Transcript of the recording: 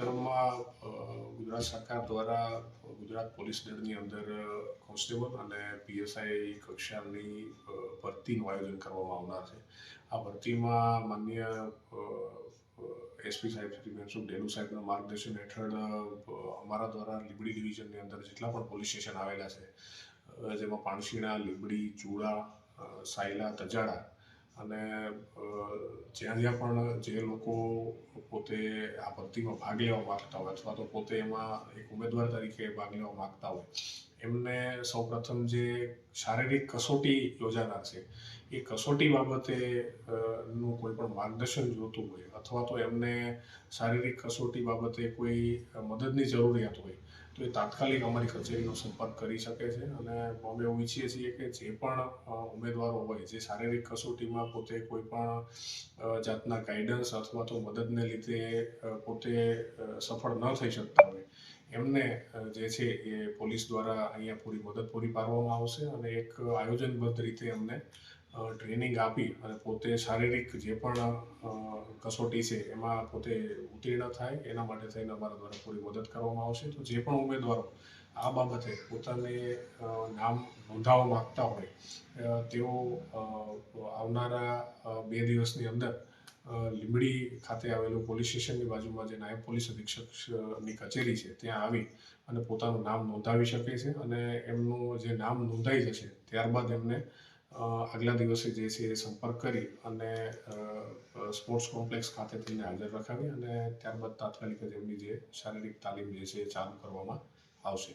ક્રમમાં ગુજરાત સરકાર દ્વારા ગુજરાત પોલીસ દળની અંદર કોન્સ્ટેબલ અને પીએસઆઈ કક્ષાની ભરતીનું આયોજન કરવામાં આવનાર છે. આ ભરતીમાં માન્ય એસપી સાહેબ શ્રી મનસુખ ડેલુ સાહેબના માર્ગદર્શન હેઠળ અમારા દ્વારા લીંબડી ડિવિઝનની અંદર જેટલા પણ પોલીસ સ્ટેશન આવેલા છે જેમાં પાણશીણા લીંબડી, ચૂડા સાયલા, તજાડા અને જ્યાં જ્યાં પણ જે લોકો પોતે આ ભરતીમાં ભાગ લેવા માંગતા હોય અથવા તો પોતે એમાં એક ઉમેદવાર તરીકે ભાગ લેવા માગતા હોય એમને સૌપ્રથમ જે શારીરિક કસોટી યોજાનાર છે, એ કસોટી બાબતે નું કોઈ પણ માર્ગદર્શન જોતું હોય અથવા તો એમને શારીરિક કસોટી બાબતે કોઈ મદદની જરૂરિયાત હોય, તો એ તાત્કાલિક અમારી કચેરીનો સંપર્ક કરી શકે છે. અને અમે એવું ઈચ્છીએ છીએ કે જે પણ ઉમેદવારો હોય, જે શારીરિક કસોટીમાં પોતે કોઈ પણ જાતના ગાઈડન્સ અથવા તો મદદને લીધે પોતે સફળ ન થઈ શકતા હોય એમને જે છે એ પોલીસ દ્વારા અહીંયા પૂરી મદદ પૂરી પાડવામાં આવશે અને એક આયોજનબદ્ધ રીતે એમને ટ્રેનિંગ આપી અને પોતે શારીરિક જે પણ કસોટી છે એમાં પોતે ઉત્તીર્ણ થાય, એના માટે થઈને અમારા દ્વારા પૂરી મદદ કરવામાં આવશે. તો જે પણ ઉમેદવારો આ બાબતે પોતાને નામ નોંધાવવા માગતા હોય તેઓ આવનારા બે દિવસની અંદર લીંબડી ખાતે આવેલું પોલીસ સ્ટેશનની બાજુમાં જે નાયબ પોલીસ અધિક્ષકની કચેરી છે, ત્યાં આવી અને પોતાનું નામ નોંધાવી શકે છે અને એમનું જે નામ નોંધાઈ જશે ત્યારબાદ એમને આગલા દિવસે જે છે એ સંપર્ક કરી અને સ્પોર્ટ્સ કોમ્પ્લેક્સ ખાતે થઈને હાજર રખાવી અને ત્યારબાદ તાત્કાલિક જ એમની જે શારીરિક તાલીમ જે છે એ ચાલુ કરવામાં આવશે.